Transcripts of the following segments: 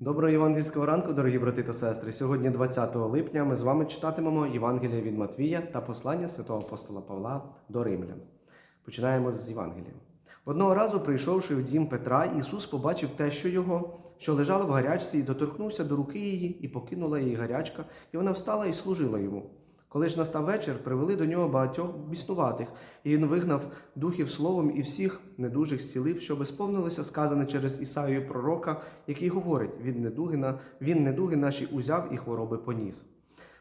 Доброго євангельського ранку, дорогі брати та сестри. Сьогодні, 20 липня, ми з вами читатимемо Євангелія від Матвія та послання святого апостола Павла до Римлян. Починаємо з Євангелія. Одного разу, прийшовши в дім Петра, Ісус побачив те, що його, що лежало в гарячці, і доторкнувся до руки її, і покинула її гарячка, і вона встала і служила йому. Коли ж настав вечір, привели до нього багатьох біснуватих, і він вигнав духів словом і всіх недужих зцілив, щоб сповнилося сказане через Ісаїю пророка, який говорить: він недуги, на... він недуги наші узяв і хвороби поніс.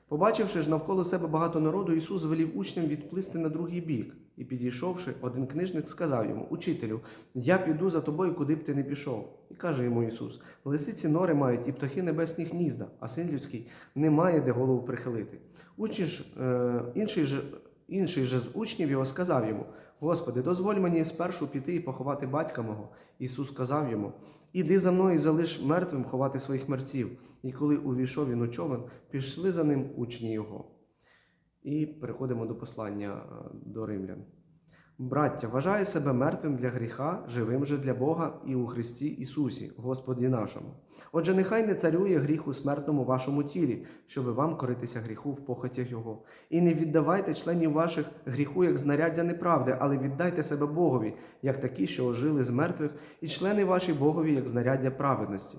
Побачивши ж навколо себе багато народу, Ісус велів учням відплисти на другий бік, і підійшовши, один книжник сказав йому: Учителю, я піду за тобою, куди б ти не пішов. І каже йому Ісус: Лисиці нори мають і птахи небесні гнізда, а син людський не має де голову прихилити. Учні ж, е, інший, ж, інший же з учнів його сказав йому: Господи, дозволь мені спершу піти і поховати батька мого. Ісус сказав йому: Іди за мною і залиш мертвим ховати своїх мерців. І коли увійшов він у човен, пішли за ним учні його. І переходимо до послання е, до римлян. Браття, вважаю себе мертвим для гріха, живим же для Бога і у Христі Ісусі, Господі нашому. Отже, нехай не царює гріх у смертному вашому тілі, щоби вам коритися гріху в похотях Його. І не віддавайте членів ваших гріху як знаряддя неправди, але віддайте себе Богові, як такі, що ожили з мертвих, і члени ваші Богові, як знаряддя праведності.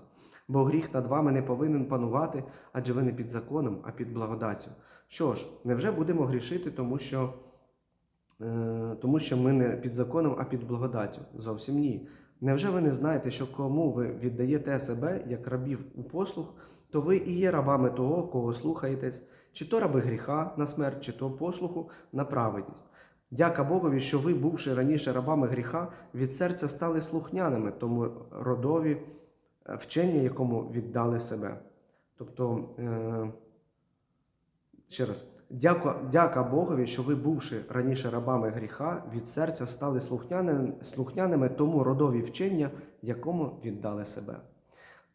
Бо гріх над вами не повинен панувати, адже ви не під законом, а під благодаттю. Що ж, невже будемо грішити, тому що. Е, тому що ми не під законом, а під благодаттю. Зовсім ні. Невже ви не знаєте, що кому ви віддаєте себе як рабів у послуг, то ви і є рабами того, кого слухаєтесь, чи то раби гріха на смерть, чи то послуху на праведність. Дяка Богові, що ви, бувши раніше рабами гріха, від серця стали слухняними тому родові е, вчення, якому віддали себе. Тобто, е, ще раз. Дяка, дяка Богові, що ви, бувши раніше рабами гріха, від серця стали слухняними, слухняними тому родові вчення, якому віддали себе.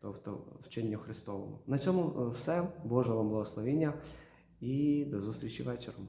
Тобто вченню Христовому. На цьому е, все. Божого вам благословення і до зустрічі вечором.